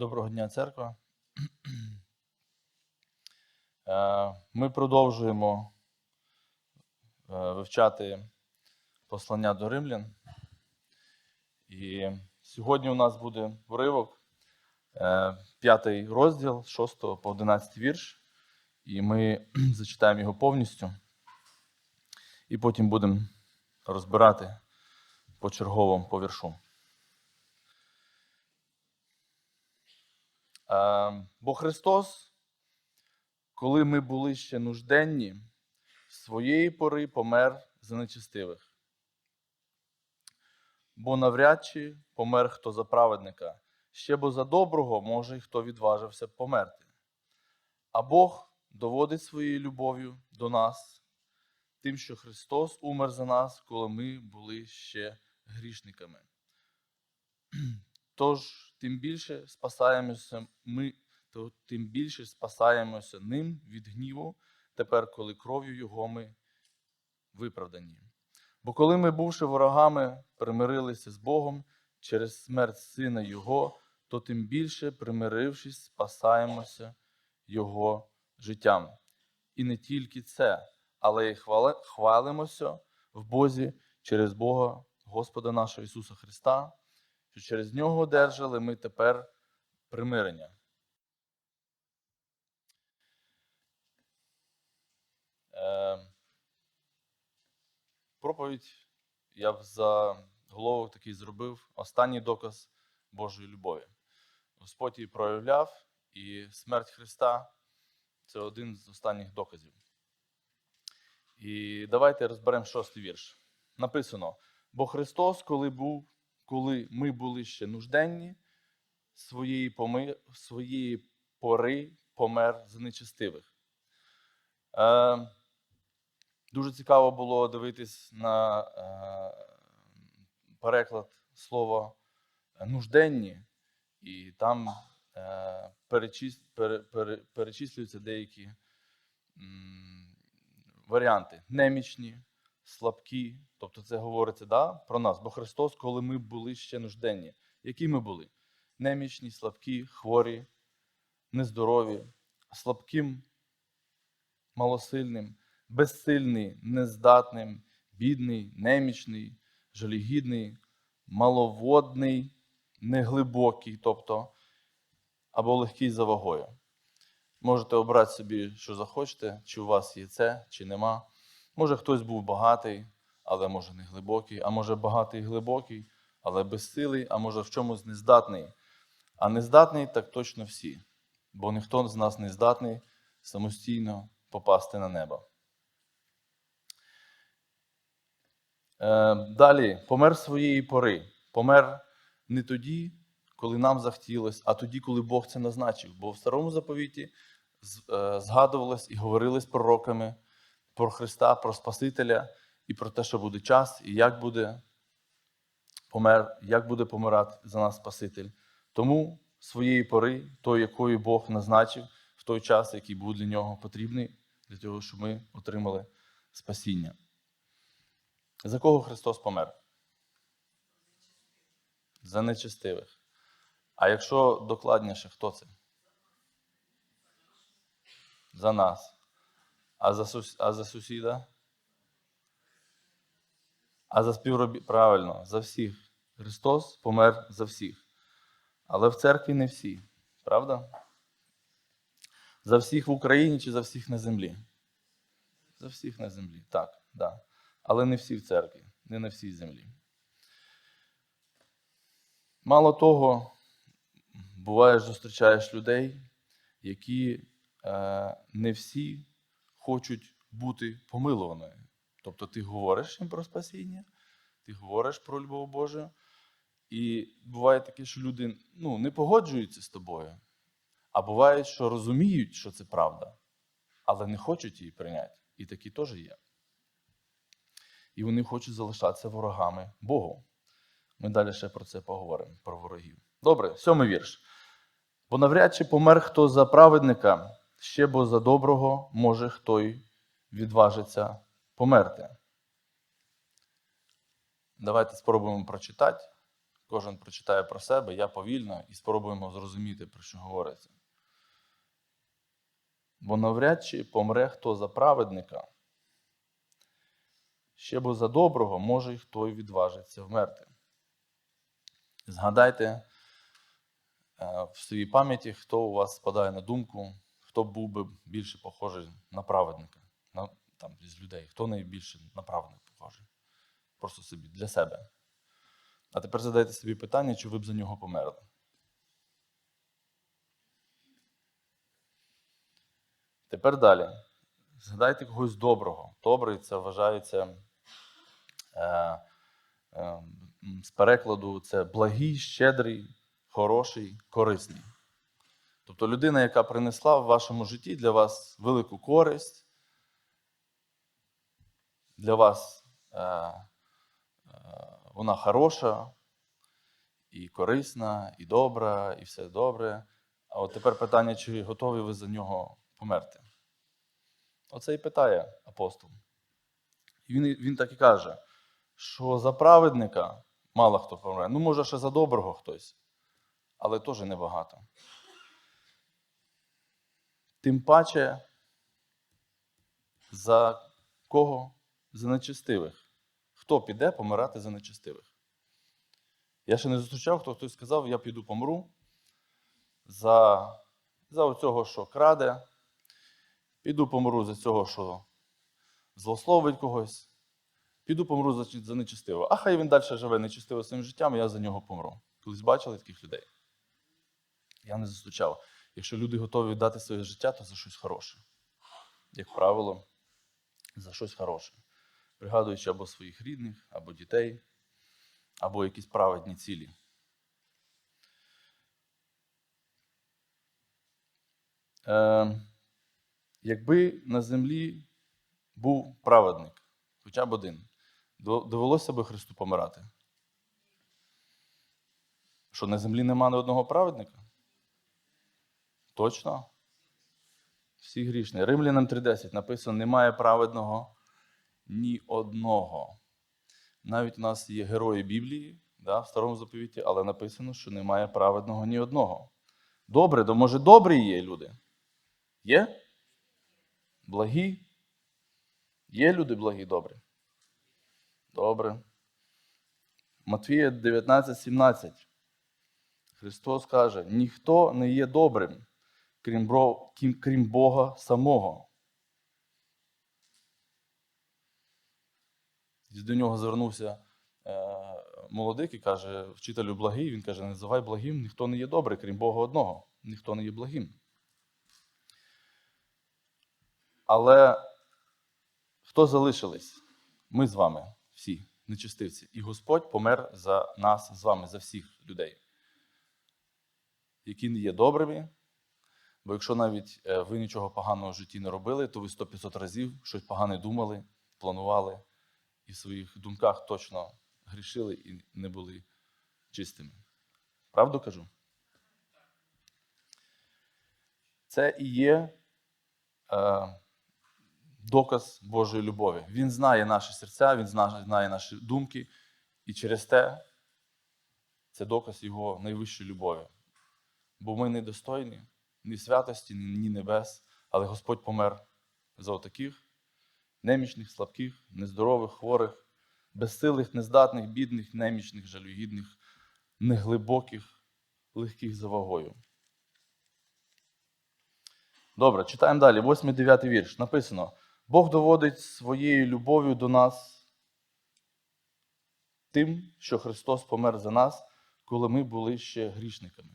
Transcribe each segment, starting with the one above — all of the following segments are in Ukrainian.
Доброго дня, церква. Е, Ми продовжуємо е, вивчати послання до римлян. І сьогодні у нас буде уривок, е, п'ятий розділ, 6 по 11 вірш. І ми зачитаємо його повністю. І потім будемо розбирати по черговому по віршу. Бо Христос, коли ми були ще нужденні, своєї пори помер за нечестивих. Бо навряд чи помер хто за праведника, ще бо за доброго може й хто відважився б померти. А Бог доводить своєю любов'ю до нас, тим, що Христос умер за нас, коли ми були ще грішниками. Тож тим більше спасаємося ми, то тим більше спасаємося ним від гніву, тепер, коли кров'ю Його ми виправдані. Бо коли ми, бувши ворогами, примирилися з Богом через смерть Сина Його, то тим більше, примирившись, спасаємося Його життям. І не тільки це, але й хвали- хвалимося в Бозі через Бога Господа нашого Ісуса Христа, через нього одержали ми тепер примирення. Е, проповідь я б за голову такий зробив останній доказ Божої любові. Господь її проявляв, і смерть Христа це один з останніх доказів. І давайте розберемо шостий вірш. Написано: бо Христос, коли був коли ми були ще нужденні, своєї, поми... своєї пори помер за нечестивих. Е, дуже цікаво було дивитись на е, переклад слова нужденні, і там е, перечис... пере... Пере... перечислюються деякі м, варіанти: немічні, слабкі. Тобто це говориться да, про нас. Бо Христос, коли ми були ще нужденні. Які ми були? Немічні, слабкі, хворі, нездорові, слабким, малосильним, безсильний, нездатним, бідний, немічний, жалігідний, маловодний, неглибокий, тобто, або легкий за вагою. Можете обрати собі, що захочете, чи у вас є це, чи нема. Може, хтось був багатий, але може не глибокий, а може багатий глибокий, але безсилий, а може в чомусь нездатний. А нездатний так точно всі, бо ніхто з нас не здатний самостійно попасти на небо. Е, далі, помер своєї пори. Помер не тоді, коли нам захотілось, а тоді, коли Бог це назначив. Бо в старому заповіті е, згадувалось і говорилось пророками про Христа, про Спасителя і про те, що буде час, і як буде помер, як буде помирати за нас Спаситель. Тому своєї пори, той, якою Бог назначив в той час, який був для нього потрібний, для того, щоб ми отримали спасіння. За кого Христос помер? За нечестивих. А якщо докладніше, хто це? За нас. А за, сус... а за сусіда? А за співробіт... Правильно, за всіх. Христос помер за всіх. Але в церкві не всі. Правда? За всіх в Україні чи за всіх на землі? За всіх на землі. Так, да. Але не всі в церкві, не на всій землі. Мало того, буває, зустрічаєш людей, які е, не всі хочуть бути помилуваними. Тобто ти говориш їм про спасіння, ти говориш про любов Божу, і буває таке, що люди ну, не погоджуються з тобою, а буває, що розуміють, що це правда, але не хочуть її прийняти. І такі теж є. І вони хочуть залишатися ворогами Богу. Ми далі ще про це поговоримо, про ворогів. Добре, сьомий вірш. Бо навряд чи помер хто за праведника, ще бо за доброго може хто й відважиться померти. Давайте спробуємо прочитати кожен прочитає про себе, я повільно і спробуємо зрозуміти, про що говориться. Бо навряд чи помре хто за праведника, ще бо за доброго може й хто й відважиться вмерти. Згадайте е, в своїй пам'яті, хто у вас спадає на думку, хто був би більше похожий на праведника, там, з людей, хто найбільше на праведника похожий. Просто собі для себе. А тепер задайте собі питання, чи ви б за нього померли. Тепер далі. Згадайте когось доброго. Добрий це вважається е, е, з перекладу це благий, щедрий, хороший, корисний. Тобто людина, яка принесла в вашому житті для вас велику користь, для вас е, е, вона хороша, і корисна, і добра, і все добре. А от тепер питання, чи готові ви за нього померти? Оце і питає апостол. І він, він так і каже, що за праведника мало хто помре. Ну, може, ще за доброго хтось, але теж небагато. Тим паче, за кого? За нечестивих. Хто піде помирати за нечестивих? Я ще не зустрічав, хто хтось сказав, я піду помру за, за оцього, що краде, піду помру за цього, що злословить когось, піду помру за, за нечестиво. А хай він далі живе нечестиво своїм життям, я за нього помру. Колись бачили таких людей? Я не зустрічав. Якщо люди готові віддати своє життя, то за щось хороше. Як правило, за щось хороше. Пригадуючи або своїх рідних, або дітей, або якісь праведні цілі. Е, якби на землі був праведник, хоча б один, довелося би Христу помирати? Що на землі нема ні одного праведника? Точно? Всі грішні. Римлянам 3.10 написано: немає праведного ні одного. Навіть у нас є герої Біблії да, в старому заповіті, але написано, що немає праведного ні одного. Добре, то може добрі є люди? Є? Благі? Є люди благі, добрі? Добре. Матвія 19:17. Христос каже: ніхто не є добрим, крім, крім Бога самого. До нього звернувся е, молодик і каже: вчителю благий. Він каже: не називай благим, ніхто не є добрий, крім Бога одного. Ніхто не є благим. Але хто залишились? Ми з вами, всі, нечистивці. І Господь помер за нас з вами, за всіх людей, які не є добрими. Бо якщо навіть е, ви нічого поганого в житті не робили, то ви 100-500 разів щось погане думали, планували і в своїх думках точно грішили і не були чистими. Правду кажу? Це і є е, доказ Божої любові. Він знає наші серця, він знає, наші думки, і через те це доказ Його найвищої любові. Бо ми не достойні ні святості, ні небес, але Господь помер за отаких немічних, слабких, нездорових, хворих, безсилих, нездатних, бідних, немічних, жалюгідних, неглибоких, легких за вагою. Добре, читаємо далі. 8-9 вірш. Написано: Бог доводить своєю любов'ю до нас тим, що Христос помер за нас, коли ми були ще грішниками.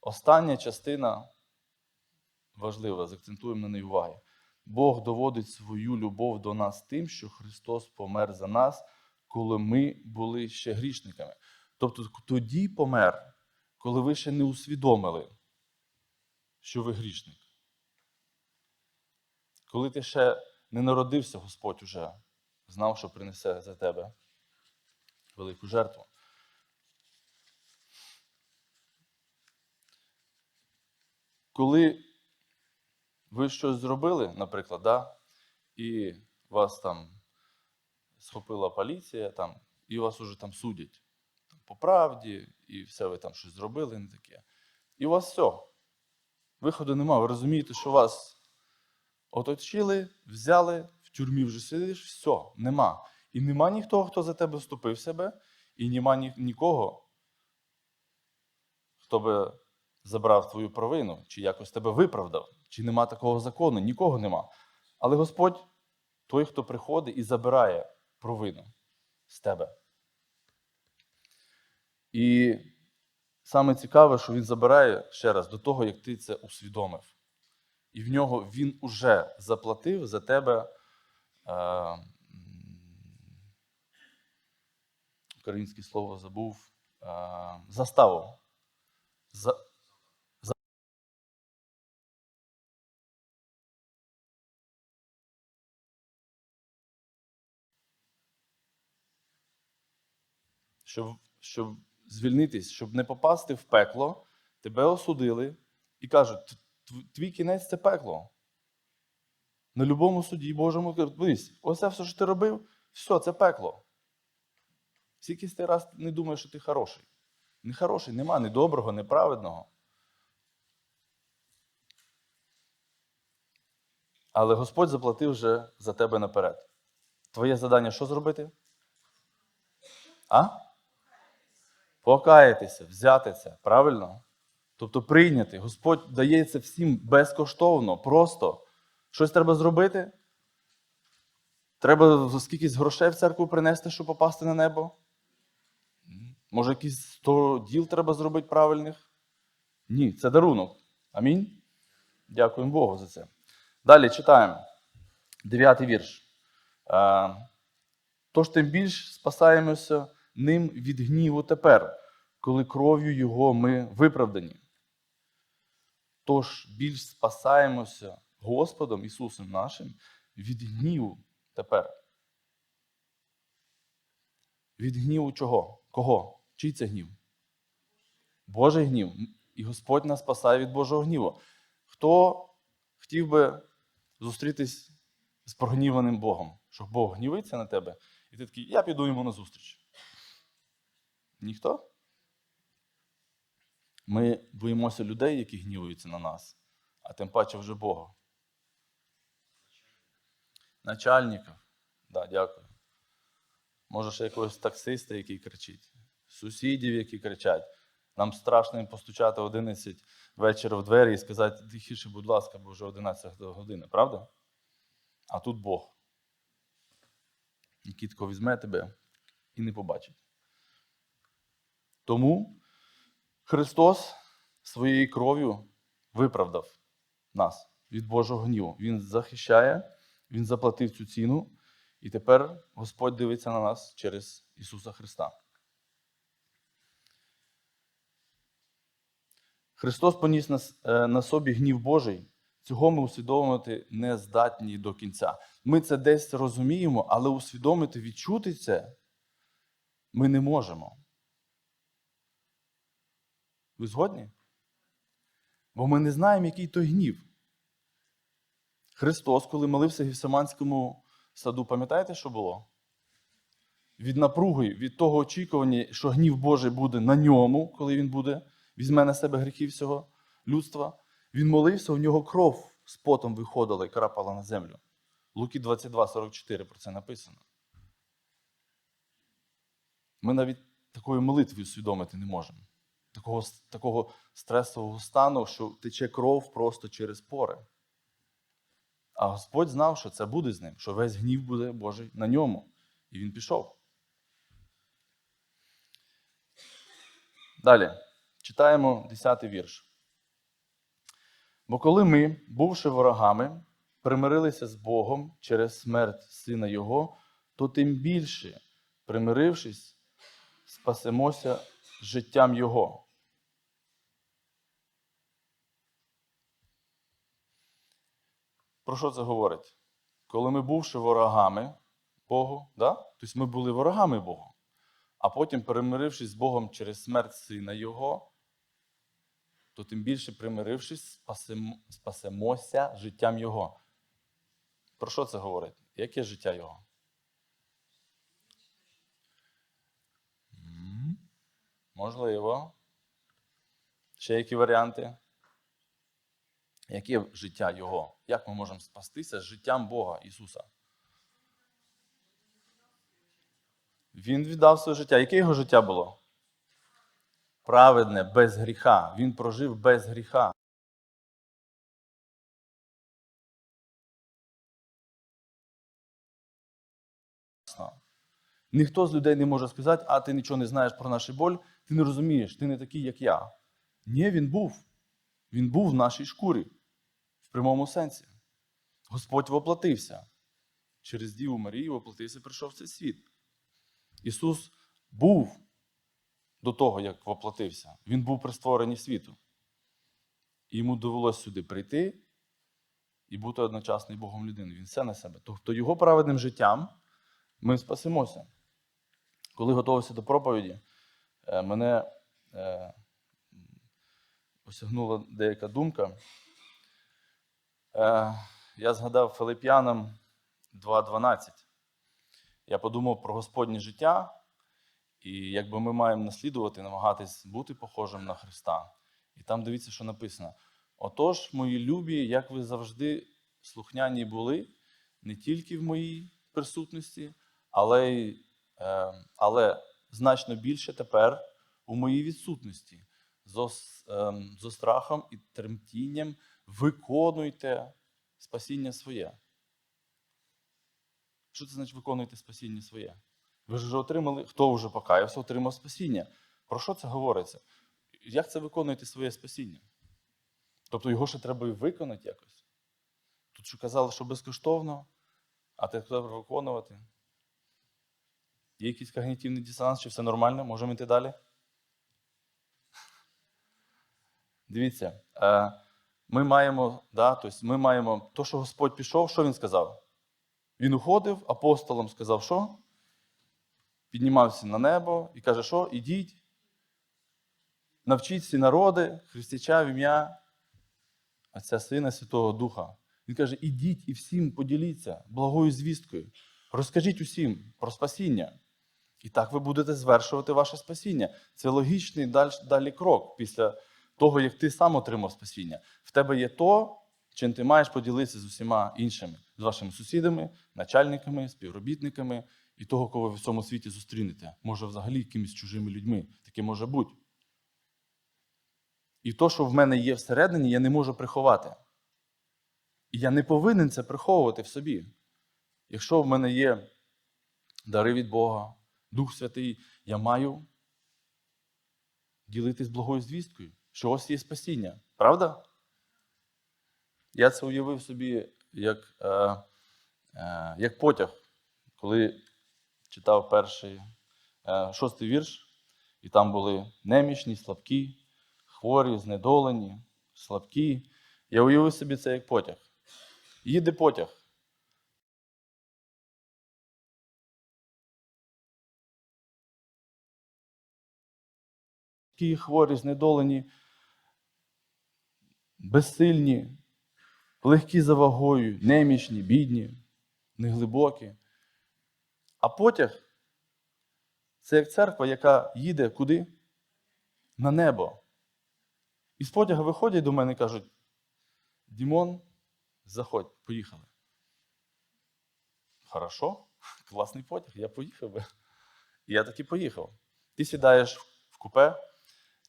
Остання частина важлива, закцентуємо на неї увагу. Бог доводить свою любов до нас тим, що Христос помер за нас, коли ми були ще грішниками. Тобто тоді помер, коли ви ще не усвідомили, що ви грішник. Коли ти ще не народився, Господь уже знав, що принесе за тебе велику жертву. Коли ви щось зробили, наприклад, да, і вас там схопила поліція, там, і вас уже там судять. По правді, і все ви там щось зробили, не таке. І у вас все. Виходу нема. Ви розумієте, що вас оточили, взяли, в тюрмі вже сидиш, все, нема. І нема ніхто, хто за тебе вступив себе, і нема ні, нікого, хто би забрав твою провину, чи якось тебе виправдав, чи нема такого закону, нікого нема. Але Господь той, хто приходить і забирає провину з тебе. І саме цікаве, що він забирає ще раз до того, як ти це усвідомив. І в нього він уже заплатив за тебе. Е, українське слово забув. Е, заставу. За, щоб, щоб звільнитись, щоб не попасти в пекло, тебе осудили і кажуть, твій кінець це пекло. На любому суді Божому кажуть, оце все, що ти робив, все, це пекло. Скільки ти раз не думаєш, що ти хороший. Не хороший, нема ні доброго, ні праведного. Але Господь заплатив вже за тебе наперед. Твоє завдання що зробити? А? Покаятися, взяти це, правильно? Тобто прийняти. Господь дає це всім безкоштовно, просто. Щось треба зробити? Треба скількись грошей в церкву принести, щоб попасти на небо? Може, якісь 100 діл треба зробити правильних? Ні, це дарунок. Амінь. Дякуємо Богу за це. Далі читаємо. Дев'ятий вірш. Е, Тож тим більш спасаємося ним від гніву тепер, коли кров'ю Його ми виправдані. Тож більш спасаємося Господом Ісусом нашим від гніву тепер. Від гніву чого? Кого? Чий це гнів? Божий гнів. І Господь нас спасає від Божого гніву. Хто хотів би зустрітись з прогніваним Богом, що Бог гнівиться на тебе, і ти такий, я піду йому на зустріч. Ніхто? Ми боїмося людей, які гнівуються на нас, а тим паче вже Бога. Начальників. Да, дякую. Може, ще якогось таксиста, який кричить, сусідів, які кричать. Нам страшно їм постучати 11 вечора в двері і сказати, тихіше, будь ласка, бо вже 11 години, правда? А тут Бог. Який тако візьме тебе і не побачить. Тому Христос своєю кров'ю виправдав нас від Божого гніву. Він захищає, Він заплатив цю ціну, і тепер Господь дивиться на нас через Ісуса Христа. Христос поніс на, е, на собі гнів Божий. Цього ми усвідомити не здатні до кінця. Ми це десь розуміємо, але усвідомити, відчути це ми не можемо. Ви згодні? Бо ми не знаємо, який той гнів. Христос, коли молився в саду, пам'ятаєте, що було? Від напруги, від того очікування, що гнів Божий буде на ньому, коли він буде, візьме на себе гріхи всього людства. Він молився, у нього кров з потом виходила і крапала на землю. Луки 22, 44 про це написано. Ми навіть такої молитви усвідомити не можемо. Такого, такого стресового стану, що тече кров просто через пори. А Господь знав, що це буде з ним, що весь гнів буде Божий на ньому. І він пішов. Далі читаємо 10 вірш. Бо коли ми, бувши ворогами, примирилися з Богом через смерть Сина Його, то тим більше, примирившись, спасемося життям Його. Про що це говорить? Коли ми бувши ворогами Богу, да? тобто ми були ворогами Богу, а потім, примирившись з Богом через смерть Сина Його, то тим більше примирившись, спасемо, спасемося життям Його. Про що це говорить? Яке життя Його? Можливо. Ще які варіанти? Яке життя Його? Як ми можемо спастися з життям Бога Ісуса? Він віддав своє життя. Яке його життя було? Праведне, без гріха. Він прожив без гріха. Ніхто з людей не може сказати, а ти нічого не знаєш про нашу боль, ти не розумієш, ти не такий, як я. Ні, він був. Він був в нашій шкурі, в прямому сенсі. Господь воплотився. Через Діву Марію воплотився, прийшов в цей світ. Ісус був до того, як воплотився. Він був при створенні світу. І йому довелося сюди прийти і бути одночасно Богом людиною. Він все на себе. Тобто його праведним життям ми спасемося. Коли готувався до проповіді, е, мене е, осягнула деяка думка. Е, Я згадав Филип'янам 2.12. Я подумав про Господнє життя, і якби ми маємо наслідувати, намагатись бути похожим на Христа. І там дивіться, що написано: Отож, мої любі, як ви завжди слухняні були, не тільки в моїй присутності, але, й, е, але значно більше тепер у моїй відсутності. Зо, ем, зо страхом і тремтінням виконуйте спасіння своє. Що це значить виконуйте спасіння своє? Ви ж вже отримали, хто вже покаявся, отримав спасіння. Про що це говориться? Як це виконуєте своє спасіння? Тобто його ще треба і виконати якось. Тут що казали, що безкоштовно, а те треба виконувати. Є якийсь когнітивний дисонанс, чи все нормально? Можемо йти далі? Дивіться, е, ми маємо, да, тобто ми маємо то, що Господь пішов, що він сказав? Він уходив, апостолам сказав, що? Піднімався на небо і каже, що? Ідіть, навчіть всі народи, хрестяча в ім'я Отця Сина Святого Духа. Він каже: ідіть і всім поділіться благою звісткою. Розкажіть усім про спасіння. І так ви будете звершувати ваше спасіння. Це логічний далі крок після того, як ти сам отримав спасіння. В тебе є то, чим ти маєш поділитися з усіма іншими, з вашими сусідами, начальниками, співробітниками і того, кого ви в цьому світі зустрінете. Може, взагалі якимись чужими людьми. Таке може бути. І то, що в мене є всередині, я не можу приховати. І я не повинен це приховувати в собі. Якщо в мене є дари від Бога, Дух Святий, я маю ділитись благою звісткою, що ось є спасіння. Правда? Я це уявив собі як, е, е, як потяг, коли читав перший е, шостий вірш, і там були немічні, слабкі, хворі, знедолені, слабкі. Я уявив собі це як потяг. Їде потяг. Ті хворі, знедолені, безсильні, легкі за вагою, немічні, бідні, неглибокі. А потяг це як церква, яка їде куди? На небо. І з потяга виходять до мене і кажуть: Дімон, заходь, поїхали. Хорошо, класний потяг, я поїхав би. Я таки поїхав. Ти сідаєш в купе,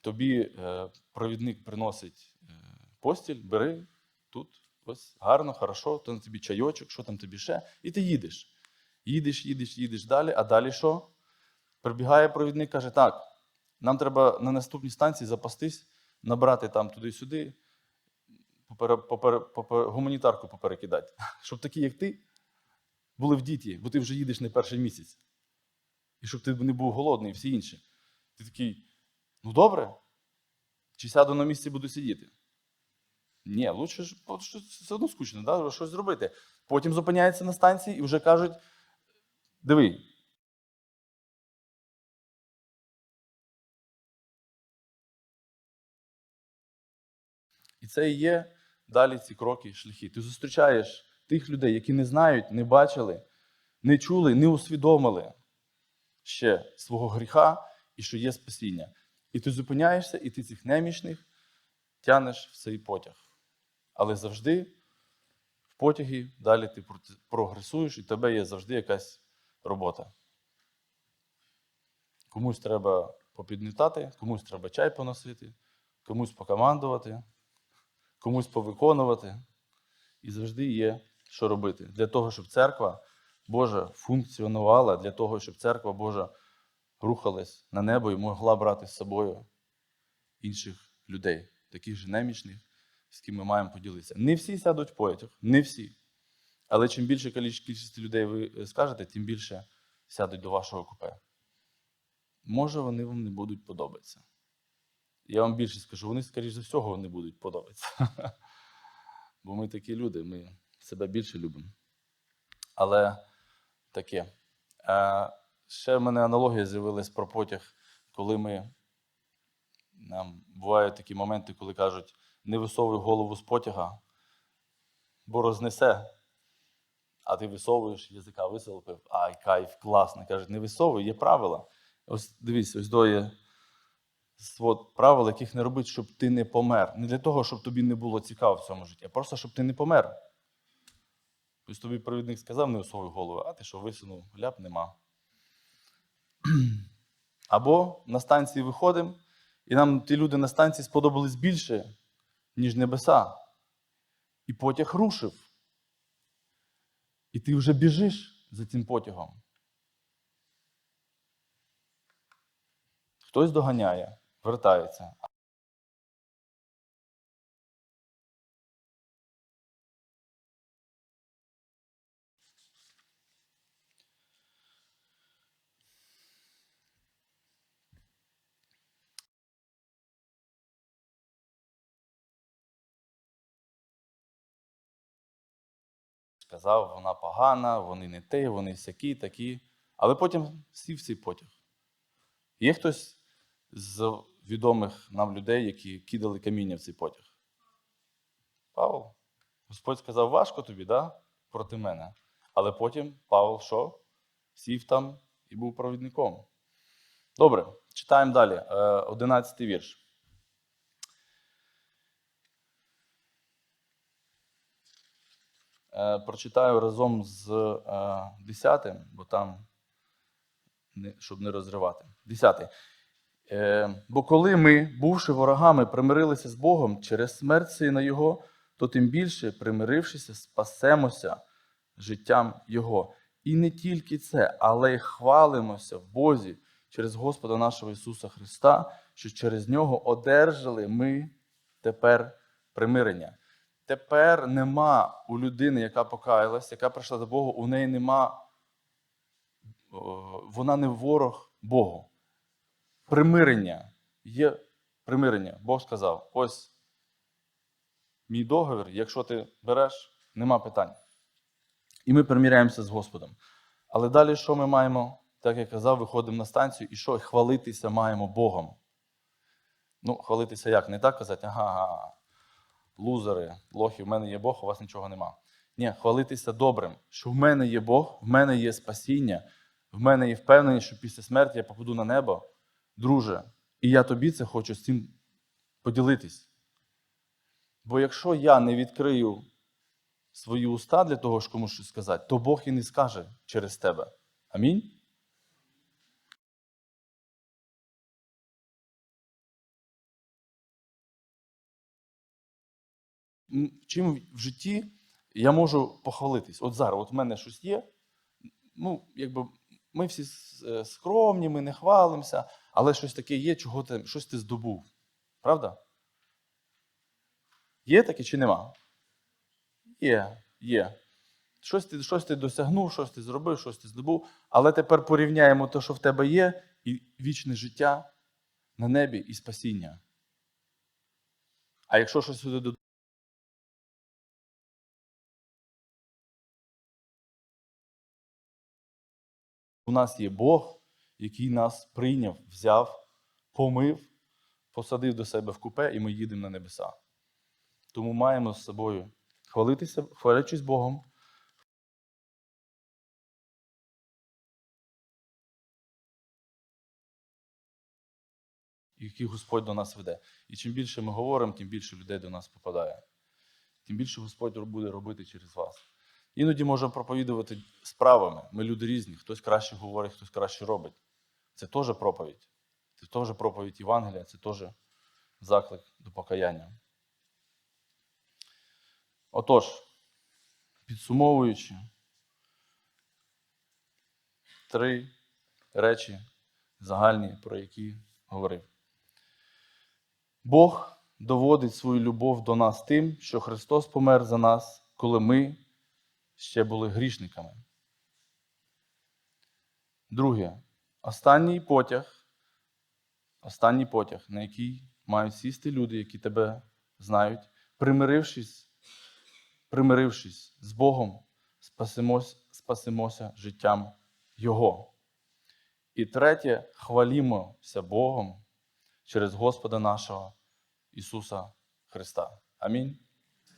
тобі е, провідник приносить е, постіль, бери тут, ось гарно, хорошо, то на тобі чайочок, що там тобі ще, і ти їдеш. Їдеш, їдеш, їдеш далі, а далі що? Прибігає провідник, каже: так, нам треба на наступній станції запастись, набрати там туди-сюди, попере, попере, попер- гуманітарку поперекидати. Щоб такі, як ти, були в діті, бо ти вже їдеш не перший місяць. І щоб ти не був голодний, і всі інші. Ти такий, ну добре, чи сяду на місці буду сидіти? Ні, лучше ж от що все одно скучно, да? щось зробити. Потім зупиняється на станції і вже кажуть: диви. І це і є далі ці кроки, шляхи. Ти зустрічаєш тих людей, які не знають, не бачили, не чули, не усвідомили ще свого гріха і що є спасіння. І ти зупиняєшся, і ти цих немічних тянеш в цей потяг. Але завжди в потягі далі ти прогресуєш, і в тебе є завжди якась робота. Комусь треба попідмітати, комусь треба чай поносити, комусь покомандувати, комусь повиконувати. І завжди є що робити. Для того, щоб церква Божа функціонувала, для того, щоб церква Божа рухалась на небо і могла брати з собою інших людей, таких же немічних, з ким ми маємо поділитися. Не всі сядуть потяг, не всі. Але чим більше кількість людей ви е, скажете, тим більше сядуть до вашого купе. Може, вони вам не будуть подобатися. Я вам більше скажу, вони, скоріш за всього, не будуть подобатися. Бо ми такі люди, ми себе більше любимо. Але таке. Ще в мене аналогія з'явилась про потяг, коли ми. Нам бувають такі моменти, коли кажуть, не висовуй голову з потяга, бо рознесе. А ти висовуєш, язика висолопив, ай, кайф, класно. Кажуть, не висовуй, є правила. Ось дивіться, ось до є свод правил, яких не робить, щоб ти не помер. Не для того, щоб тобі не було цікаво в цьому житті, а просто щоб ти не помер. Ось тобі провідник сказав, не висовуй голову, а ти що висунув, ляп нема. Або на станції виходимо, і нам ті люди на станції сподобались більше, ніж небеса. І потяг рушив. І ти вже біжиш за цим потягом. Хтось доганяє, вертається. Сказав, вона погана, вони не те, вони сякі, такі. Але потім сів цей потяг. Є хтось з відомих нам людей, які кидали каміння в цей потяг? Павло. Господь сказав, важко тобі, да? проти мене. Але потім Павло що? Сів там і був провідником. Добре, читаємо далі. Е, Одинадцятий вірш. Прочитаю разом з е, десятим, бо там, щоб не розривати. Десятий. Е, Бо коли ми, бувши ворогами, примирилися з Богом через смерть Сина Його, то тим більше, примирившися, спасемося життям Його. І не тільки це, але й хвалимося в Бозі через Господа нашого Ісуса Христа, що через Нього одержали ми тепер примирення. Тепер нема у людини, яка покаялась, яка прийшла до Бога, у неї нема, вона не ворог Богу примирення. Є примирення. Бог сказав: ось мій договір, якщо ти береш, нема питань. І ми приміряємося з Господом. Але далі що ми маємо? Так як казав, виходимо на станцію і що? Хвалитися маємо Богом. Ну, хвалитися як? Не так казати, ага, ага, лузери, лохи, в мене є Бог, у вас нічого нема. Ні, хвалитися добрим, що в мене є Бог, в мене є спасіння, в мене є впевненість, що після смерті я попаду на небо. Друже, і я тобі це хочу з цим поділитись. Бо якщо я не відкрию свої уста для того, щоб комусь щось сказати, то Бог і не скаже через тебе. Амінь. Чим в житті я можу похвалитись? От зараз, от в мене щось є. Ну, якби ми всі е, скромні, ми не хвалимося, але щось таке є, чого ти, щось ти здобув. Правда? Є таке чи нема? Є, є. Щось ти, щось ти досягнув, щось ти зробив, щось ти здобув. Але тепер порівняємо те, що в тебе є, і вічне життя на небі і спасіння. А якщо щось сюди нас є Бог, який нас прийняв, взяв, помив, посадив до себе в купе, і ми їдемо на небеса. Тому маємо з собою хвалитися, хвалячись Богом. які Господь до нас веде. І чим більше ми говоримо, тим більше людей до нас попадає. Тим більше Господь буде робити через вас. Іноді можемо проповідувати справами. Ми люди різні, хтось краще говорить, хтось краще робить. Це теж проповідь. Це теж проповідь Євангелія, це теж заклик до покаяння. Отож, підсумовуючи, три речі загальні, про які говорив. Бог доводить свою любов до нас тим, що Христос помер за нас, коли ми ще були грішниками. Друге, останній потяг, останній потяг, на який мають сісти люди, які тебе знають, примирившись, примирившись з Богом, спасемось, спасемося життям Його. І третє, хвалімося Богом через Господа нашого Ісуса Христа. Амінь.